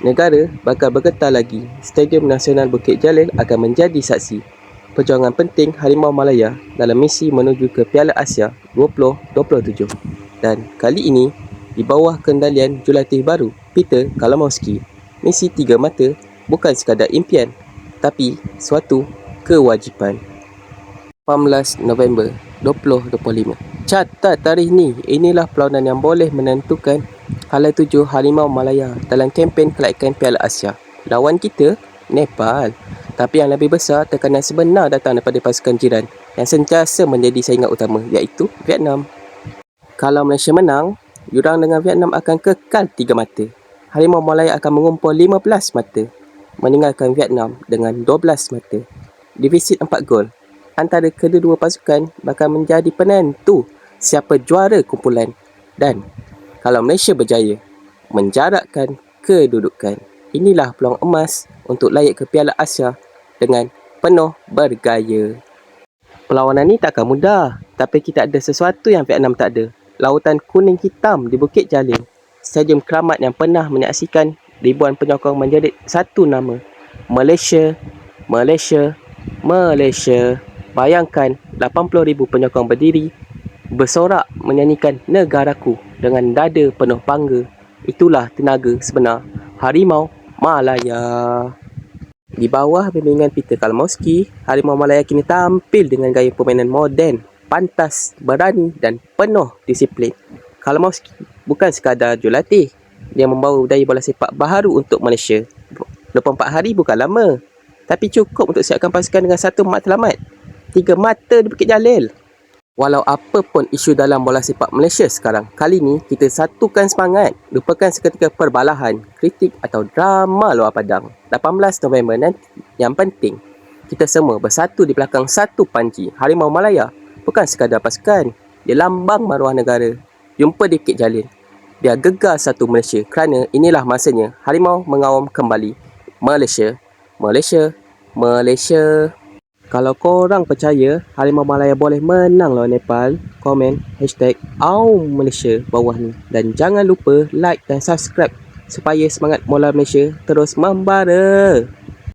Negara bakal bergetar lagi. Stadium Nasional Bukit Jalil akan menjadi saksi perjuangan penting Harimau Malaya dalam misi menuju ke Piala Asia 2027. Dan kali ini, di bawah kendalian jurulatih baru, Peter Kalamowski, misi tiga mata bukan sekadar impian, tapi suatu kewajipan. 18 November 2025. Catat tarikh ni, inilah perlawanan yang boleh menentukan Hala tujuh Harimau Malaya dalam kempen kelaikan Piala Asia. Lawan kita, Nepal. Tapi yang lebih besar, tekanan sebenar datang daripada pasukan jiran yang sentiasa menjadi saingan utama iaitu Vietnam. Kalau Malaysia menang, jurang dengan Vietnam akan kekal tiga mata. Harimau Malaya akan mengumpul 15 mata, meninggalkan Vietnam dengan 12 mata. Defisit 4 gol antara kedua-dua pasukan bakal menjadi penentu siapa juara kumpulan dan kalau Malaysia berjaya menjarakkan kedudukan. Inilah peluang emas untuk layak ke Piala Asia dengan penuh bergaya. Perlawanan ni takkan mudah, tapi kita ada sesuatu yang Vietnam tak ada. Lautan kuning hitam di Bukit Jalil. Stadium keramat yang pernah menyaksikan ribuan penyokong menjadi satu nama. Malaysia, Malaysia, Malaysia. Bayangkan 80,000 penyokong berdiri bersorak menyanyikan negaraku dengan dada penuh bangga. Itulah tenaga sebenar Harimau Malaya. Di bawah bimbingan Peter Kalmowski, Harimau Malaya kini tampil dengan gaya permainan moden, pantas, berani dan penuh disiplin. Kalmowski bukan sekadar jurulatih, dia membawa budaya bola sepak baharu untuk Malaysia. 24 hari bukan lama, tapi cukup untuk siapkan pasukan dengan satu matlamat. Tiga mata di Bukit Jalil. Walau apa pun isu dalam bola sepak Malaysia sekarang, kali ini kita satukan semangat, lupakan seketika perbalahan, kritik atau drama luar padang. 18 November nanti, yang penting, kita semua bersatu di belakang satu panci Harimau Malaya. Bukan sekadar pasukan, dia lambang maruah negara. Jumpa di Bukit Jalil. Biar gegar satu Malaysia kerana inilah masanya Harimau mengawam kembali. Malaysia, Malaysia, Malaysia. Kalau korang percaya Harimau Malaya boleh menang lawan Nepal, komen hashtag Malaysia bawah ni. Dan jangan lupa like dan subscribe supaya semangat Mola Malaysia terus membara.